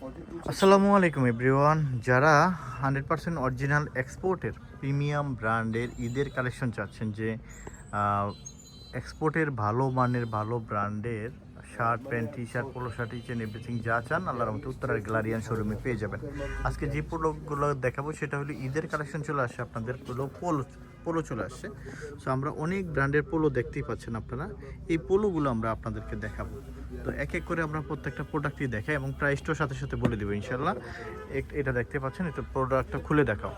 আসসালামু আলাইকুম এভরিওয়ান। যারা হান্ড্রেড পার্সেন্ট অরিজিনাল এক্সপোর্টের প্রিমিয়াম ব্র্যান্ডের ঈদের কালেকশন চাচ্ছেন যে এক্সপোর্টের ভালো মানের, ভালো ব্র্যান্ডের shirt, pant T shirt polo shirt each and everything যা চান, আল্লাহর মতো উত্তরার গ্যালারিয়ান শোরুমে পেয়ে যাবেন। আজকে যে পোলোগুলো দেখাবো, সেটা হলো ঈদের কালেকশন চলে আসে আপনাদের পোলো পোলো পোলো চলে আসছে। সো আমরা অনেক ব্র্যান্ডের পোলো দেখতেই পাচ্ছেন আপনারা। এই পোলোগুলো আমরা আপনাদেরকে দেখাবো। তো এক এক করে আমরা প্রত্যেকটা প্রোডাক্টই দেখাই এবং প্রাইসটাও সাথে সাথে বলে দেবো ইনশাল্লাহ এটা দেখতে পাচ্ছেন, এটা প্রোডাক্টটা খুলে দেখাও।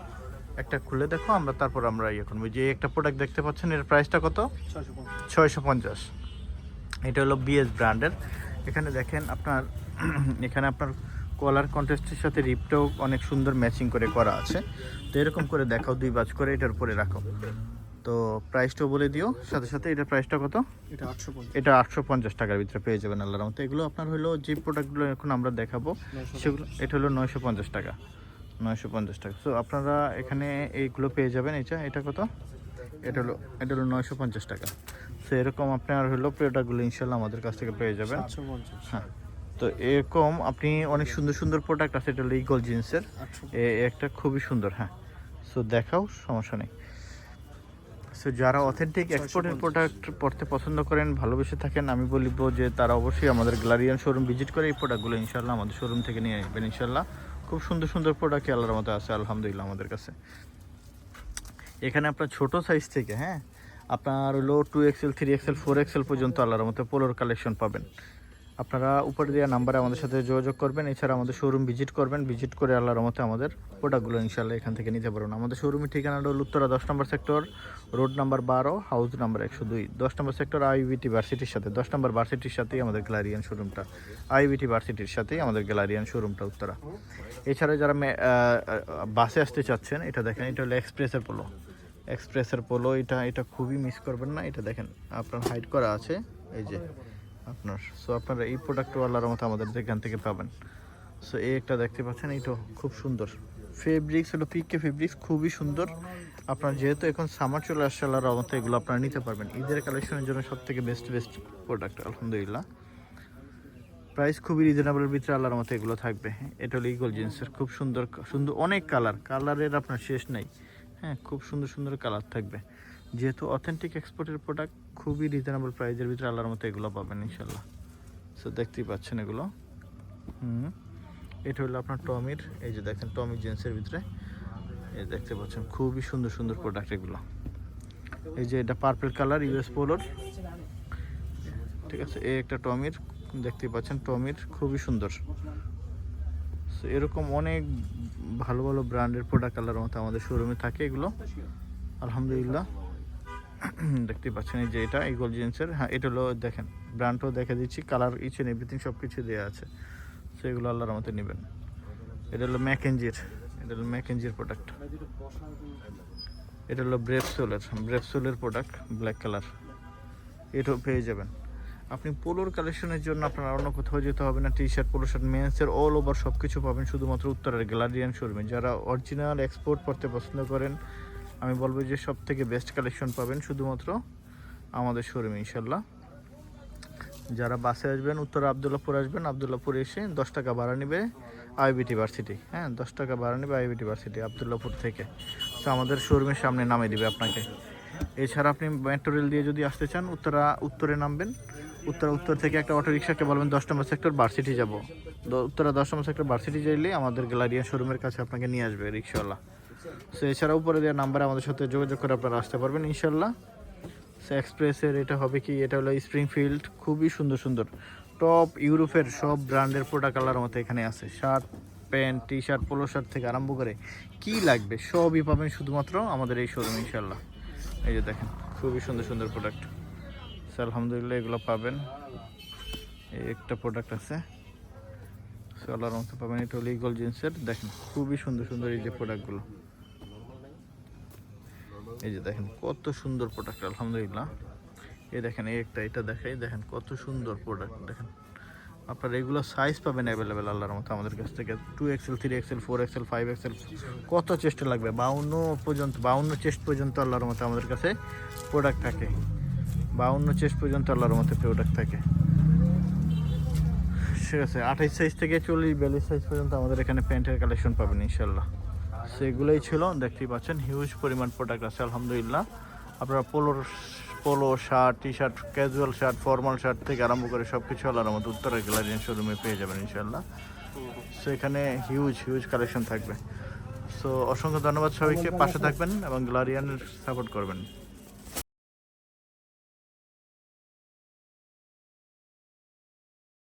একটা খুলে দেখো, আমরা তারপর আমরা ইয়ে করব। যে একটা প্রোডাক্ট দেখতে পাচ্ছেন, এর প্রাইসটা কত? ছয়শো পঞ্চাশ। এটা হলো বিএস ব্র্যান্ডের। এখানে দেখেন আপনার, এখানে আপনার কলার কন্টেস্টের সাথে রিপটাও অনেক সুন্দর ম্যাচিং করে করা আছে। তো এরকম করে দেখাও দুই বাজ করে এটার উপরে রাখো। তো প্রাইসটাও বলে দিও সাথে সাথে এটার প্রাইসটা কত? এটা আটশো পঞ্চাশ। এটা আটশো পঞ্চাশ টাকার ভিতরে পেয়ে যাবেন আল্লাহর মতো এগুলো আপনার হলো যে প্রোডাক্টগুলো এখন আমরা দেখাবো সেগুলো এটা হলো নয়শো পঞ্চাশ টাকা। নয়শো পঞ্চাশ টাকা। তো আপনারা এখানে এইগুলো পেয়ে যাবেন এটা এটা কত? এটা হলো এটা হলো নয়শো পঞ্চাশ টাকা। তো এরকম আপনার হলো প্রোডাক্টগুলো ইনশাল্লাহ আমাদের কাছ থেকে পেয়ে যাবেন। হ্যাঁ। তো এরকম আপনি অনেক সুন্দর সুন্দর প্রোডাক্ট আছে এটা হলো ইগল জিন্সের এ- একটা খুবই সুন্দর হ্যাঁ। সো দেখাও সমস্যা নেই। সো যারা অথেন্টিক এক্সপোর্টের প্রোডাক্ট পড়তে পছন্দ করেন ভালোবেসে থাকেন আমি বলব যে তারা অবশ্যই আমাদের গ্যালারিয়ান শোরুম ভিজিট করে এই প্রোডাক্টগুলো ইনশাল্লাহ আমাদের শোরুম থেকে নিয়ে নেবেন ইনশাল্লাহ খুব সুন্দর সুন্দর প্রোডাক্ট আল্লাহর মতো আছে আলহামদুলিল্লাহ আমাদের কাছে। এখানে আপনার ছোট সাইজ থেকে হ্যাঁ আপনার হলো two XL three XL four XL পর্যন্ত আল্লাহর মতো পোলোর কালেকশন পাবেন। আপনারা উপরে দেওয়া নাম্বারে আমাদের সাথে যোগাযোগ করবেন। এছাড়া আমাদের শোরুম ভিজিট করবেন। ভিজিট করে আল্লাহর মতে আমাদের প্রোডাক্টগুলো ইনশাল্লাহ এখান থেকে নিতে পারবেন। আমাদের শোরুমের ঠিকানাটা হল উত্তরা দশ নম্বর সেক্টর রোড নাম্বার বারো হাউস নাম্বার একশো দুই। দশ নম্বর সেক্টর আইবিটি ভার্সিটির সাথে। দশ নম্বর ভার্সিটির সাথেই আমাদের গ্যালারিয়ান শোরুমটা আইবিটি ভার্সিটির সাথেই আমাদের গ্যালারিয়ান শোরুমটা উত্তরা। এছাড়া যারা বাসে আসতে চাচ্ছেন, এটা দেখেন, এটা হলো এক্সপ্রেসের পোলো এক্সপ্রেসের পোলো এটা এটা খুবই মিস করবেন না। এটা দেখেন, আপনার হাইড করা আছে। এই যে আপনার। সো আপনারা এই প্রোডাক্ট আল্লাহর মতো আমাদের এখান থেকে পাবেন। সো এই একটা দেখতে পাচ্ছেন, এইটা খুব সুন্দর। ফেব্রিক্স হলো পিকে ফেব্রিক্স খুবই সুন্দর। আপনার যেহেতু এখন সামার চলে আসছে, আল্লাহর রহমতে এগুলো আপনারা নিতে পারবেন। ঈদের কালেকশনের জন্য সব থেকে বেস্ট বেস্ট প্রোডাক্ট আলহামদুলিল্লাহ। প্রাইস খুবই রিজনেবলের ভিতরে আল্লাহর মতো এগুলো থাকবে। এটা হলো ইগল জিন্সের খুব সুন্দর সুন্দর অনেক কালার কালারের আপনার শেষ নেই। হ্যাঁ খুব সুন্দর সুন্দর কালার থাকবে। যেহেতু অথেন্টিক এক্সপোর্টের প্রোডাক্ট খুবই রিজনেবল প্রাইসের ভিতরে আল্লাহর মতো এগুলো পাবেন ইনশাল্লাহ সো দেখতেই পাচ্ছেন এগুলো। হুম। এটা হলো আপনার টমির এই যে দেখেন টমি জিন্সের ভিতরে। এই দেখতে পাচ্ছেন খুবই সুন্দর সুন্দর প্রোডাক্ট এগুলো। এই যে এটা পার্পল কালার ইউএস পোলোর ঠিক আছে এই একটা টমির দেখতেই পাচ্ছেন টমির খুবই সুন্দর। So, এরকম অনেক ভালো ভালো ব্র্যান্ডের প্রোডাক্ট আল্লাহর মতো আমাদের শোরুমে থাকে এগুলো। আলহামদুলিল্লাহ। দেখতেই পাচ্ছেন এই যে এটা ইগল জিন্সের। হ্যাঁ এটা হলো, দেখেন ব্র্যান্ডও দেখে দিচ্ছি কালার ইচ এন্ড এভরিথিং সব কিছু দেওয়া আছে। সো এগুলো আল্লাহর মতো নেবেন। এটা হলো ম্যাকেঞ্জির এটা হলো ম্যাকেঞ্জির প্রোডাক্ট এটা হলো ব্রেপসোলের ব্রেপসোলের প্রোডাক্ট ব্ল্যাক কালার এটাও পেয়ে যাবেন। আপনি পোলোর কালেকশনের জন্য আপনার অন্য কোথাও যেতে হবে না। টি শার্ট পোলো শার্ট মেন্সের অল ওভার সব কিছু পাবেন, শুধুমাত্র উত্তরের গ্যালারিয়ান শোরুমে যারা অরিজিনাল এক্সপোর্ট করতে পছন্দ করেন আমি বলব যে সব থেকে বেস্ট কালেকশন পাবেন শুধুমাত্র আমাদের শোরুমে ইনশাল্লাহ যারা বাসে আসবেন, উত্তর আবদুল্লাপুর আসবেন আবদুল্লাপুর এসে দশ টাকা ভাড়া নেবে আইবিটি ভার্সিটি হ্যাঁ দশ টাকা ভাড়া নেবে আইবিটি ভার্সিটি আবদুল্লাপুর থেকে। তো আমাদের শোরুমের সামনে নামিয়ে দিবে আপনাকে। এছাড়া আপনি মেট্রো রেল দিয়ে যদি আসতে চান, উত্তরা, উত্তরে নামবেন। উত্তরা, উত্তর থেকে একটা অটো রিক্সাকে বলবেন, দশ নম্বর সেক্টর ভার্সিটি যাব। উত্তরা দশ নম্বর সেক্টর ভার্সিটি যাইলে আমাদের গ্যালারিয়া শোরুমের কাছে আপনাকে নিয়ে আসবে রিক্সাওয়ালা সো এছাড়া উপরে দেওয়া নাম্বারে আমাদের সাথে যোগাযোগ করে আপনারা আসতে পারবেন, ইনশাল্লাহ। সো এক্সপ্রেসের এটা হবে কি, এটা হলো স্প্রিংফিল্ড খুবই সুন্দর সুন্দর। টপ ইউরোপের সব ব্র্যান্ডের প্রোডাক্ট কালার মতো এখানে আছে। Shirt pant T shirt polo shirt থেকে আরম্ভ করে কি লাগবে, সবই পাবেন শুধুমাত্র আমাদের এই শোরুম ইনশাল্লাহ। এই যে দেখেন, খুবই সুন্দর সুন্দর প্রোডাক্ট সো আলহামদুলিল্লাহ এগুলো পাবেন। এই একটা প্রোডাক্ট আছে। সো আল্লাহর মতো পাবেন, এটা হলো ইগল জিন্সের দেখেন, খুবই সুন্দর সুন্দর এই যে প্রোডাক্টগুলো এই যে দেখেন কত সুন্দর প্রোডাক্ট আলহামদুলিল্লাহ। এই দেখেন, এই একটা এটা দেখাই, দেখেন কত সুন্দর প্রোডাক্ট দেখেন। আপনার এগুলো সাইজ পাবেন অ্যাভেলেবেল আল্লাহর মতো আমাদের কাছ থেকে। Two XL three XL four XL five XL কত চেস্ট লাগবে? বাউন্ন পর্যন্ত, বাউন্ন চেস্ট পর্যন্ত আল্লাহর মতো আমাদের কাছে প্রোডাক্ট থাকে। বাউন্ন চেস্ট পর্যন্ত আল্লাহর মতো প্রোডাক্ট থাকে। ঠিক আছে, আঠাইশ সাইজ থেকে চল্লিশ, বিয়াল্লিশ সাইজ পর্যন্ত আমাদের এখানে প্যান্টের কালেকশন পাবেন ইনশাল্লাহ সেগুলোই ছিল, দেখতেই পাচ্ছেন হিউজ পরিমাণ প্রোডাক্ট আছে, আলহামদুলিল্লাহ। আপনারা পোলোর polo shirt T shirt casual shirt formal shirt থেকে আরম্ভ করে সব কিছু আল্লাহর মতো উত্তরের গ্যালারিয়ান শোরুমে পেয়ে যাবেন ইনশাল্লাহ সো এখানে হিউজ হিউজ কালেকশন থাকবে। সো অসংখ্য ধন্যবাদ সবাইকে, পাশে থাকবেন এবং গ্যালারিয়ানের সাপোর্ট করবেন।